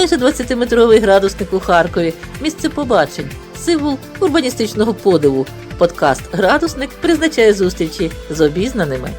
Майже 20-метровий градусник у Харкові, місце побачень, символ урбаністичного подиву. Подкаст Градусник призначає зустрічі з обізнаними.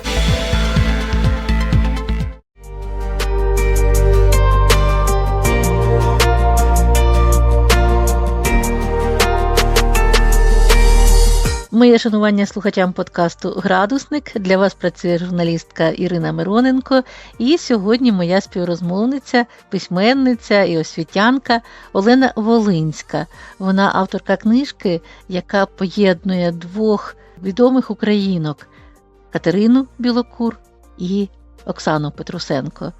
Моє шанування слухачам подкасту Градусник. Для вас працює журналістка Ірина Мироненко. І сьогодні моя співрозмовниця, письменниця і освітянка Олена Волинська. Вона авторка книжки, яка поєднує двох відомих українок Катерину Білокур і Оксану Петрусенко.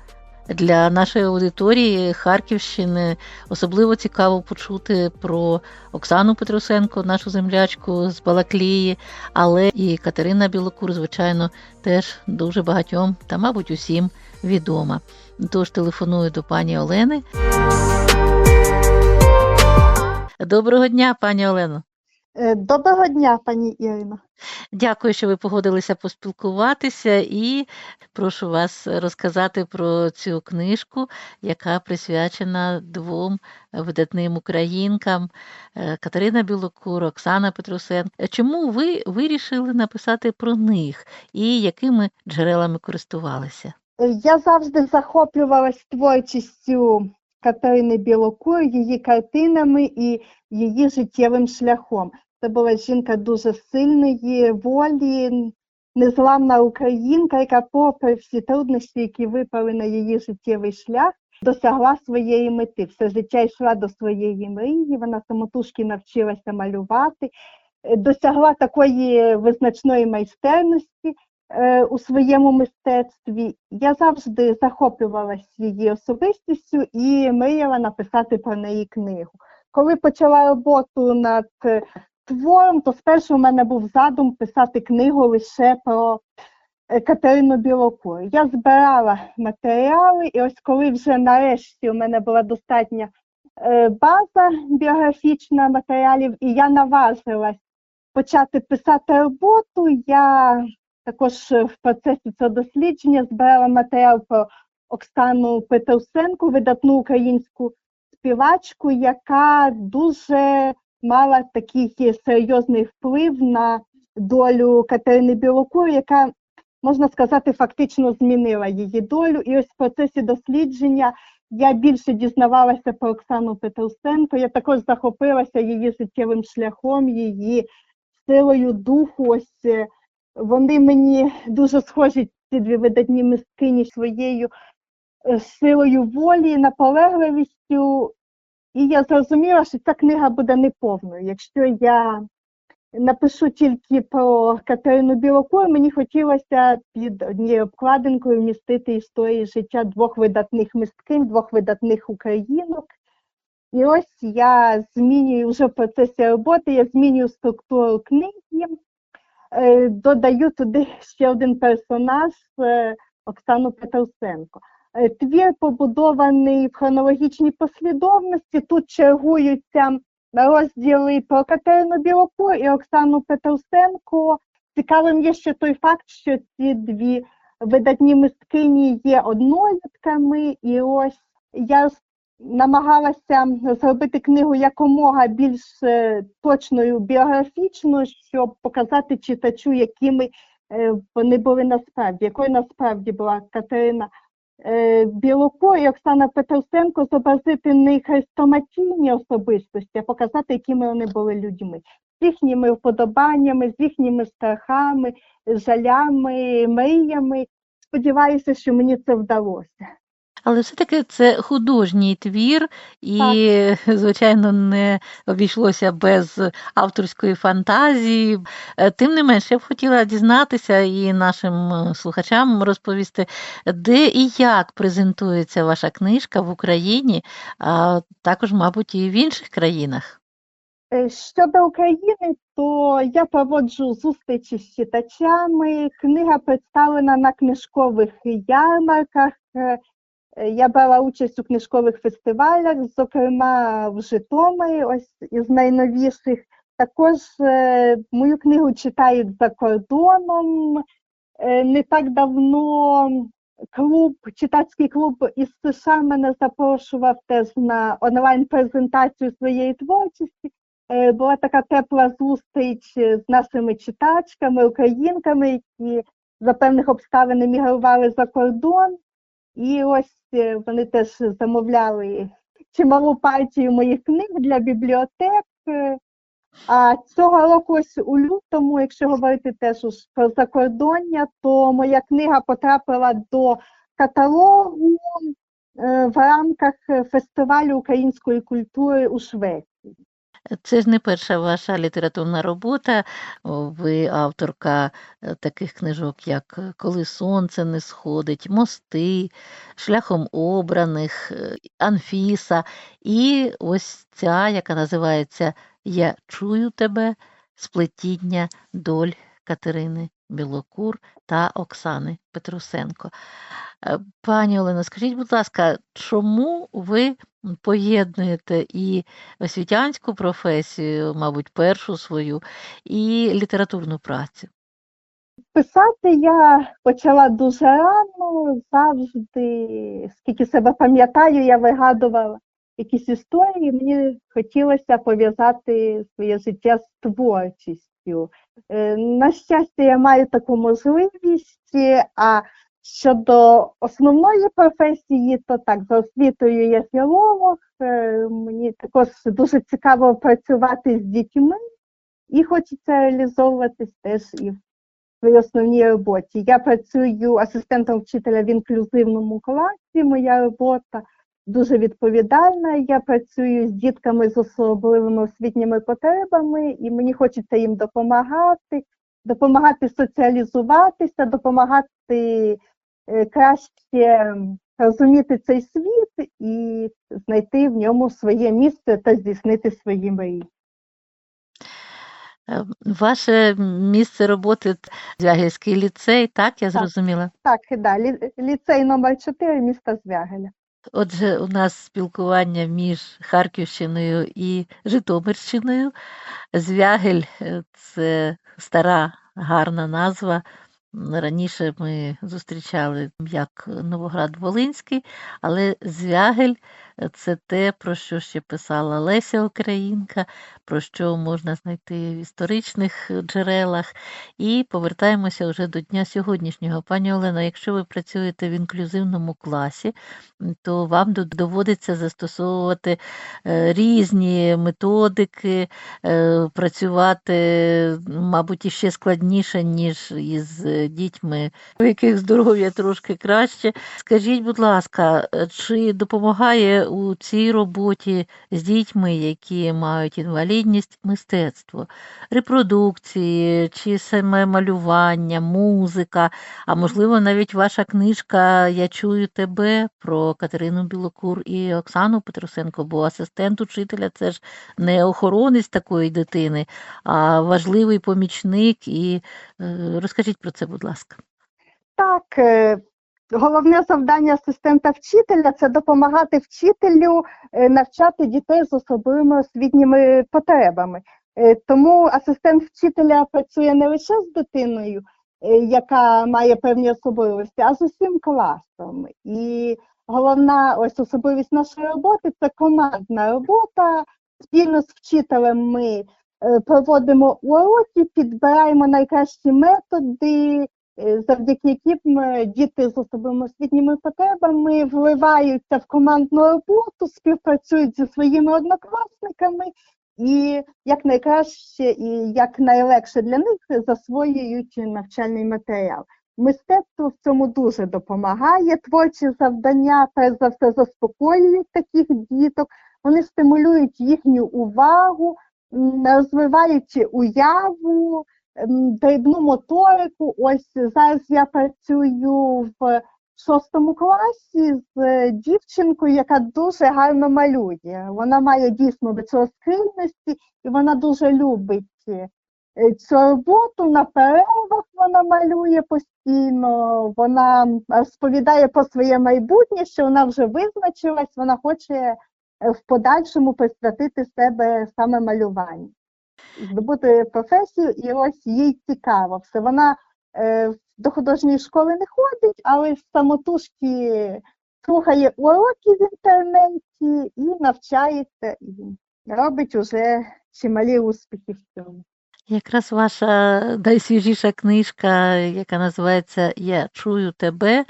Для нашої аудиторії Харківщини особливо цікаво почути про Оксану Петрусенко, нашу землячку з Балаклії, але і Катерина Білокур, звичайно, теж дуже багатьом та, мабуть, усім відома. Тож телефоную до пані Олени. Доброго дня, пані Олено. Е, Доброго дня, пані Ірино. Дякую, що ви погодилися поспілкуватися, і прошу вас розказати про цю книжку, яка присвячена двом видатним українкам е, Катерина Білокур, Оксана Петрусенко. Чому ви вирішили написати про них і якими джерелами користувалися? Е, Я завжди захоплювалась творчістю Катерини Білокур, її картинами і її життєвим шляхом. Це була жінка дуже сильної волі, незламна українка, яка, попри всі труднощі, які випали на її життєвий шлях, досягла своєї мети. Все життя йшла до своєї мрії. Вона самотужки навчилася малювати, досягла такої визначної майстерності у своєму мистецтві. Я завжди захоплювалася її особистістю і мріяла написати про неї книгу. Коли почала роботу над е, твором, то спершу в мене був задум писати книгу лише про е, Катерину Білокур. Я збирала матеріали, і ось коли вже нарешті у мене була достатня е, база біографічна матеріалів, і я наважилась почати писати роботу, я також е, в процесі цього дослідження збирала матеріал про Оксану Петрусенко, видатну українську співачку, яка дуже мала такий серйозний вплив на долю Катерини Білокур, яка, можна сказати, фактично змінила її долю. І ось в процесі дослідження я більше дізнавалася про Оксану Петрусенко. Я також захопилася її життєвим шляхом, її силою духу. Ось е, вони мені дуже схожі, ці дві видатні мисткині своєю е, силою волі, наполегливістю. І я зрозуміла, що ця книга буде неповною. Якщо я напишу тільки про Катерину Білокур, мені хотілося під однією обкладинкою вмістити історії життя двох видатних мисткинь, двох видатних українок. І ось я змінюю вже в процесі роботи, я змінюю структуру книги, додаю туди ще один персонаж е, Оксану Петрусенко. Е, Твір побудований в хронологічній послідовності. Тут чергуються розділи про Катерину Білокур і Оксану Петрусенко. Цікавим є ще той факт, що ці дві видатні мисткині є однолітками, і ось я намагалася зробити книгу якомога більш е, точною біографічною, щоб показати читачу, якими е, вони були насправді, якою насправді була Катерина е, Білокур і Оксана Петрусенко, зобразити не хрестоматійні особистості, а показати, якими вони були людьми, з їхніми вподобаннями, з їхніми страхами, жалями, мріями. Сподіваюся, що мені це вдалося. Але все-таки це художній твір, і, звичайно, не обійшлося без авторської фантазії. Е, Тим не менш, я б хотіла дізнатися і нашим е, слухачам розповісти, де і як презентується ваша книжка в Україні, а також, мабуть, і в інших країнах. Е, Щодо України, то я проводжу зустрічі з читачами. Книга представлена на книжкових ярмарках. Е, Я брала участь у книжкових фестивалях, зокрема в Житомирі, ось із найновіших. Також е, мою книгу читають за кордоном. Е, Не так давно клуб, читацький клуб із США мене запрошував теж на онлайн-презентацію своєї творчості. Була така тепла зустріч з нашими читачками, українками, які за певних обставин емігрували за кордон. І ось е, вони теж замовляли чималу партію моїх книг для бібліотек. Е, А цього року, ось у лютому, якщо говорити теж про закордоння, то моя книга потрапила до каталогу е, в рамках фестивалю української культури у Швеції. Це ж не перша ваша літературна робота. Ви авторка е, таких книжок, як е, Коли сонце не сходить, Мости, Шляхом обраних, е, Анфіса. І ось ця, яка називається Я чую тебе, сплетіння доль Катерини Білокур та Оксани Петрусенко. Пані Олено, скажіть, будь ласка, чому ви поєднуєте і освітянську професію, мабуть, першу свою, і літературну працю? Писати я почала дуже рано, завжди, скільки себе пам'ятаю, я вигадувала якісь історії. Мені хотілося пов'язати своє життя з творчістю. Е, На щастя, я маю таку можливість, а щодо основної професії, то так, за освітою я філолог. е, Мені також дуже цікаво працювати з дітьми і хочеться реалізовуватись теж і в своїй основній роботі. Я працюю асистентом вчителя в інклюзивному класі. Моя робота дуже відповідальна. Я працюю з дітками з особливими освітніми потребами, і мені хочеться їм допомагати, допомагати соціалізуватися, допомагати краще розуміти цей світ і знайти в ньому своє місце та здійснити свої мрії. Е, Ваше місце роботи Звягельський ліцей, так, я зрозуміла? Так, да, ліцей номер 4 міста Звягеля. Отже, у нас спілкування між Харківщиною і Житомирщиною. Звягель е, це стара гарна назва. Раніше ми зустрічали як Новоград-Волинський, але Звягель це те, про що ще писала Леся Українка, про що можна знайти в історичних джерелах. І повертаємося вже до дня сьогоднішнього. Пані Олено, якщо ви працюєте в інклюзивному класі, то вам доводиться застосовувати е, різні методики, е, працювати, мабуть, іще складніше, ніж із е, дітьми, у яких здоров'я трошки краще. Скажіть, будь ласка, чи допомагає у цій роботі з дітьми, які мають інвалідність, мистецтво, репродукції, чи саме малювання, музика, а можливо, навіть ваша книжка Я чую тебе про Катерину Білокур і Оксану Петрусенко, бо асистент учителя це ж не охоронець такої дитини, а важливий помічник. І е, розкажіть про це, будь ласка. Так, е, головне завдання асистента вчителя це допомагати вчителю е, навчати дітей з особливими освітніми потребами. Е, Тому асистент вчителя працює не лише з дитиною, е, яка має певні особливості, а з усім класом. І головна ось особливість нашої роботи це командна робота. Спільно з вчителем ми проводимо уроки, підбираємо найкращі методи, завдяки яким е, діти з особливими освітніми потребами вливаються в командну роботу, співпрацюють зі своїми однокласниками і як найкраще і як найлегше для них засвоюють навчальний матеріал. Мистецтво в цьому дуже допомагає. Творчі завдання, перш за все, заспокоюють таких діток, вони стимулюють їхню увагу, розвивають уяву, дрібну моторику. Ось зараз я працюю в шостому класі з е, дівчинкою, яка дуже гарно малює. Вона має дійсно до цього схильності і вона дуже любить е, цю роботу. На перервах вона малює постійно, вона розповідає про своє майбутнє, що вона вже визначилась, вона хоче е, в подальшому присвятити себе саме малюванню здобути професію, і ось їй цікаво все. Вона е, до художньої школи не ходить, але самотужки слухає уроки в інтернеті і навчається, і робить уже чималі успіхи в цьому. Якраз ваша найсвіжіша книжка, яка називається Я чую тебе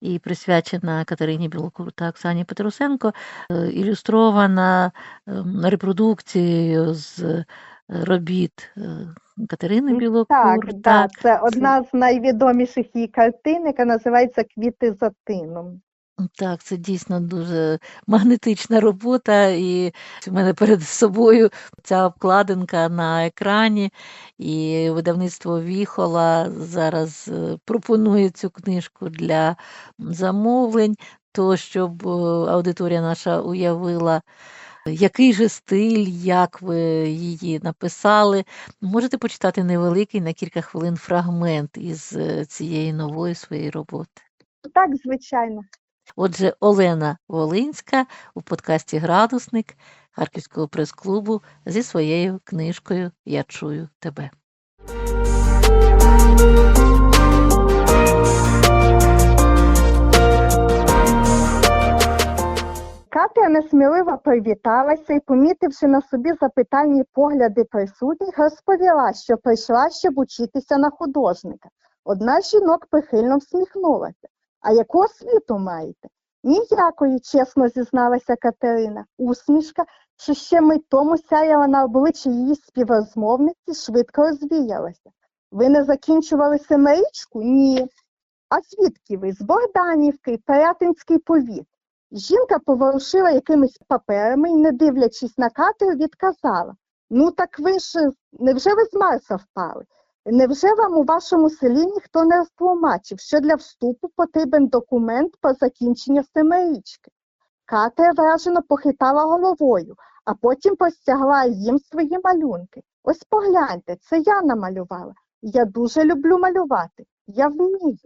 і присвячена Катерині Білокур та Оксані Петрусенко, е, ілюстрована ем, репродукцією з робіт е, Катерини Білокур. Так, да, це одна з найвідоміших її картин, яка називається Квіти за тином. Так, це дійсно дуже магнетична робота, і в мене перед собою ця обкладинка на екрані, і видавництво Віхола зараз е, пропонує цю книжку для замовлень, то щоб е, аудиторія наша уявила, який же стиль, як ви її написали. Можете почитати невеликий на кілька хвилин фрагмент із е, цієї нової своєї роботи. Так, звичайно. Отже, Олена Волинська у подкасті Градусник Харківського прес-клубу зі своєю книжкою Я чую тебе. Катя несміливо привіталася і, помітивши на собі запитальні погляди присутніх, розповіла, що прийшла, щоб учитися на художника. Одна з жінок прихильно всміхнулася. А яку освіту маєте? Ніякої, чесно зізналася Катерина. Усмішка, що ще мить тому сяяла на обличчі її співрозмовниці, швидко розвіялася. Ви не закінчували семерічку? Ні. А звідки ви? З Богданівки, Пирятинський повіт. Жінка поворушила якимись паперами і, не дивлячись на Катеру, відказала: Ну так ви ж, невже ви з Марса впали? Невже вам у вашому селі ніхто не розтлумачив, що для вступу потрібен документ про закінчення семирічки? Катя вражено похитала головою, а потім простягла їм свої малюнки. Ось погляньте, це я намалювала. Я дуже люблю малювати. Я вмію.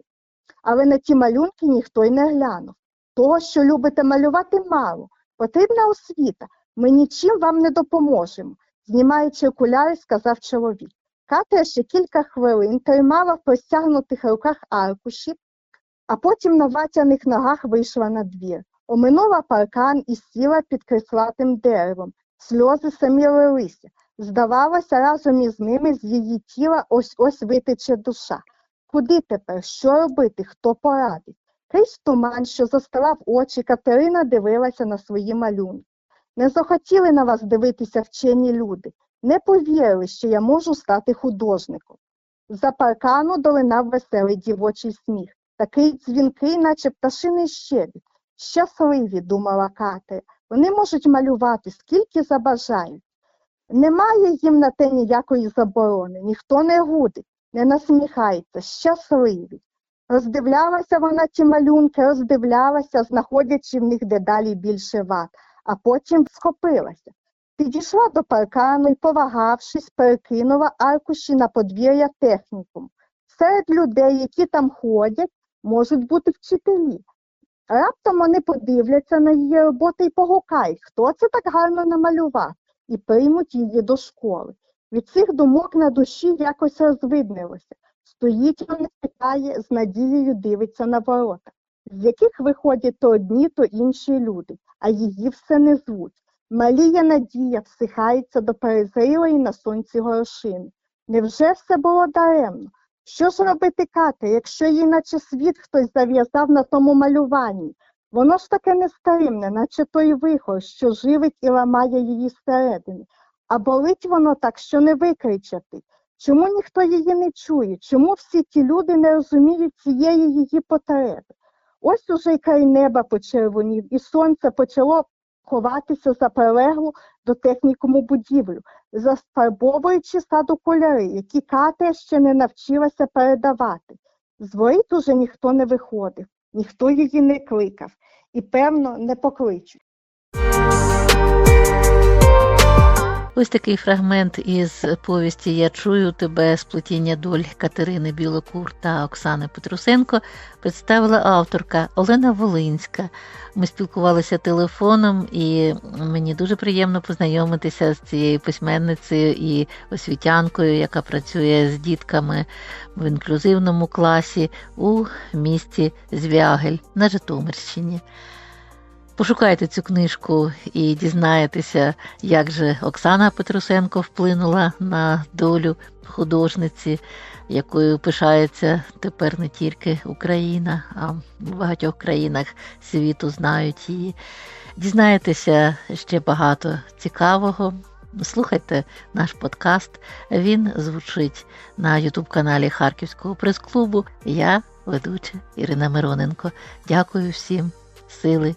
Але на ті малюнки ніхто й не глянув. Того, що любите малювати, мало. Потрібна освіта. Ми нічим вам не допоможемо, знімаючи окуляри, сказав чоловік. Катя ще кілька хвилин тримала в простягнутих руках аркуші, а потім на ватяних ногах вийшла на двір. Оминула паркан і сіла під креслатим деревом. Сльози самі лилися. Здавалося, разом із ними з її тіла ось ось витече душа. Куди тепер? Що робити? Хто порадить? Крізь туман, що застилав очі, Катерина дивилася на свої малюнки. Не захотіли на вас дивитися вчені люди, не повірили, що я можу стати художником. За паркану долинав веселий дівочий сміх, такий дзвінкий, наче пташиний щебіт. Щасливі, думала Катя, вони можуть малювати, скільки забажають. Немає їм на те ніякої заборони, ніхто не гудить, не насміхається, щасливі. Роздивлялася вона ті малюнки, роздивлялася, знаходячи в них дедалі більше ват, а потім схопилася. Підійшла до паркану і, повагавшись, перекинула аркуші на подвір'я технікум. Серед людей, які там ходять, можуть бути вчителі. Раптом вони подивляться на її роботи і погукають, хто це так гарно намалював, і приймуть її до школи. Від цих думок на душі якось розвиднилося. Стоїть вона питає, з надією дивиться на ворота, з яких виходять то одні, то інші люди, а її все не звуть. Малія надія всихається до перезрілої на сонці горошини. Невже все було даремно? Що ж робити Катя, якщо їй наче світ хтось зав'язав на тому малюванні? Воно ж таке нестаримне, наче той вихор, що живить і ламає її зсередини. А болить воно так, що не викричати. Чому ніхто її не чує? Чому всі ті люди не розуміють цієї її потреби? Ось уже й край неба почервонів, і сонце почало ховатися за прилеглу до технікуму будівлю, зафарбовуючи саду кольори, які Катя ще не навчилася передавати. З воріт уже ніхто не виходив, ніхто її не кликав і, певно, не покличуть. Ось такий фрагмент із повісті Я чую тебе сплетіння доль Катерини Білокур та Оксани Петрусенко представила авторка Олена Волинська. Ми спілкувалися телефоном, і мені дуже приємно познайомитися з цією письменницею і освітянкою, яка працює з дітками в інклюзивному класі у місті Звягель на Житомирщині. Пошукайте цю книжку і дізнаєтеся, як же Оксана Петрусенко вплинула на долю художниці, якою пишається тепер не тільки Україна, а в багатьох країнах світу знають її. Дізнаєтеся ще багато цікавого. Слухайте наш подкаст. Він звучить на Ютуб-каналі Харківського прес-клубу. Я, ведуча Ірина Мироненко. Дякую всім, сили,